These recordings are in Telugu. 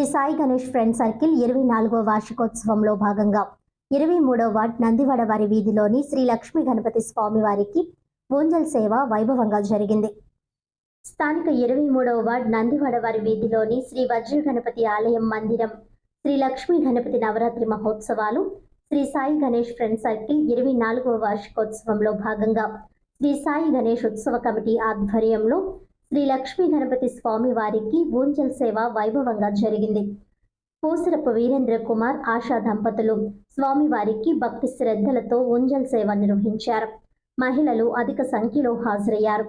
శ్రీ సాయి గణేష్ ఫ్రెండ్ సర్కిల్ ఇరవై నాలుగో వార్షికోత్సవంలో భాగంగా ఇరవై మూడో వార్డ్ నందివాడ వారి వీధిలోని శ్రీ లక్ష్మీ గణపతి స్వామి వారికి ఊంజల్ సేవ వైభవంగా జరిగింది. స్థానిక ఇరవై మూడవ వార్డ్ నందివాడ వారి వీధిలోని శ్రీ వజ్ర గణపతి ఆలయం మందిరం శ్రీ లక్ష్మీ గణపతి నవరాత్రి మహోత్సవాలు శ్రీ సాయి గణేష్ ఫ్రెండ్ సర్కిల్ ఇరవై నాలుగవ వార్షికోత్సవంలో భాగంగా శ్రీ సాయి గణేష్ ఉత్సవ కమిటీ ఆధ్వర్యంలో శ్రీ లక్ష్మీ గణపతి స్వామి వారికి ఊంజల్ సేవ వైభవంగా జరిగింది. పూసరపు వీరేంద్ర కుమార్ ఆశా దంపతులు స్వామివారికి భక్తి శ్రద్ధలతో ఊంజల్ సేవ నిర్వహించారు. మహిళలు అధిక సంఖ్యలో హాజరయ్యారు.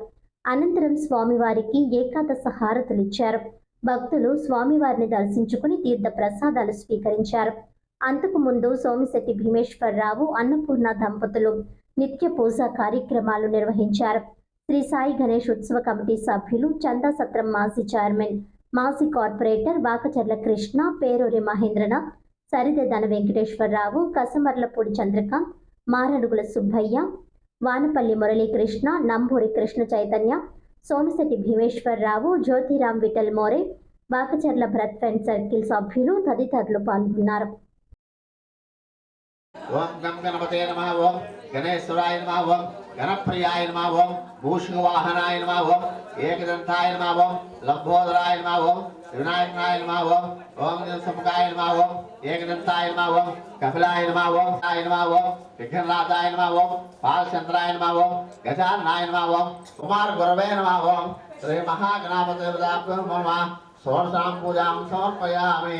అనంతరం స్వామివారికి ఏకాదశ హారతులిచ్చారు భక్తులు స్వామివారిని దర్శించుకుని తీర్థ ప్రసాదాలు స్వీకరించారు. అంతకు ముందు సోమిశెట్టి భీమేశ్వరరావు అన్నపూర్ణ దంపతులు నిత్య పూజా కార్యక్రమాలు నిర్వహించారు. శ్రీ సాయి గణేష్ ఉత్సవ కమిటీ సభ్యులు చందా సత్రం మాజీ చైర్మన్ మాజీ కార్పొరేటర్ వాకచర్ల కృష్ణ పేరూరి మహేంద్రనాథ్ సరిదే ధన వెంకటేశ్వరరావు కసమర్లపూడి చంద్రకాంత్ మారడుగుల సుబ్బయ్య వానపల్లి మురళీకృష్ణ నంబూరి కృష్ణ చైతన్య సోమిశెట్టి భీమేశ్వరరావు జ్యోతిరామ్ విఠల్ మోరే వాకచర్ల బ్రత్ ఫ్రెండ్ సర్కిల్ సభ్యులు తదితరులు పాల్గొన్నారు. ఓం గం గణపతే నమ ఓం గణేశ్వరాయ నమ ఓం గణప్రియాయ నమ ఓం మూషికవాహనాయ నమ ఓం ఏకదంతాయ నమ ఓం లంబోదరాయ నమ ఓం వినాయకాయ నమ ఓం ఓం సముఖాయ నమ ఓం ఏకదంతాయ నమ ఓం కపిలాయ నమ ఓం ఆయ నమ ఓం విఘ్ననాథాయ నమ ఓం బాలచంద్రాయ నమ ఓం గజానాయ నమ ఓం కుమార గురవే నమ ఓం శ్రీ మహాగణాపతి నమ షోడశాం పూజాం సమర్పయామి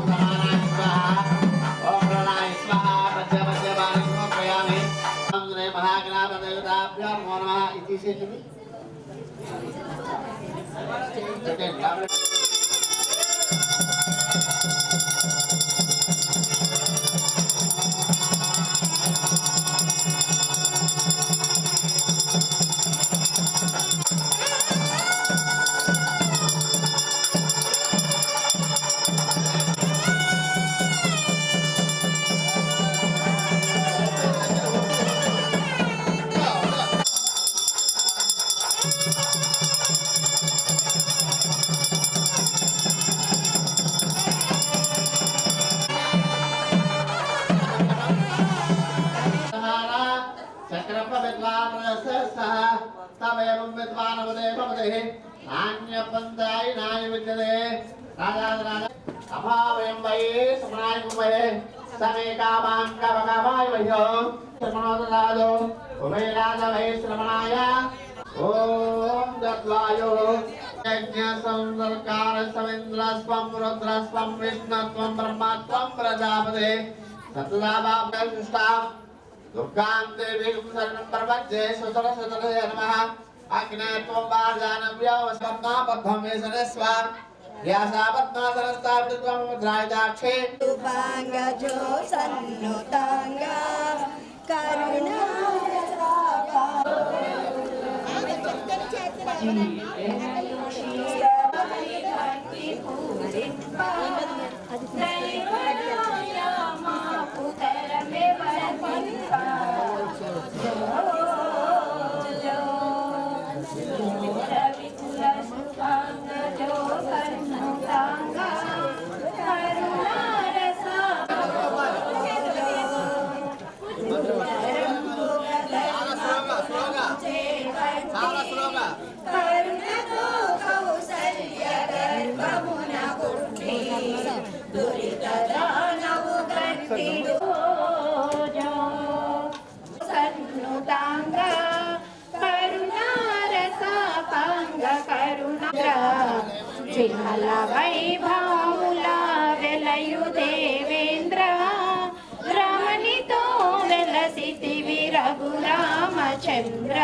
నమః तमेवं विद्वानवदेवमदेः नान्यपन्दाय नाय विद्यते राजादराज अभावयं वै समनाय कुमहे समेकामां कवकामाय वह्यो श्रमणोदराजो उभे राजवै श्रमणाय यज्ञ संस्कार समिन्द्र स्वम रुद्र स्वम विष्णु स्वम ब्रह्मा स्वम प्रजापते सतलाभा प्रसुष्टाम दुर्गान्ते विष्णु शरणं प्रवज्जे सुतर सुतर हे नमः अग्ने त्वं वाजानं व्यवसन्ना पद्ममे सरस्वार व्यासापद्मासनस्ताभिद्वमुद्रायुधाक्षे रूपाङ्गजो सन्नुताङ्ग करुणा Mm-hmm. Thank you. గట్టిడు సన్నుతాంగ వెలయు Devendra రమణితో వెలసితివి Raghuramachandra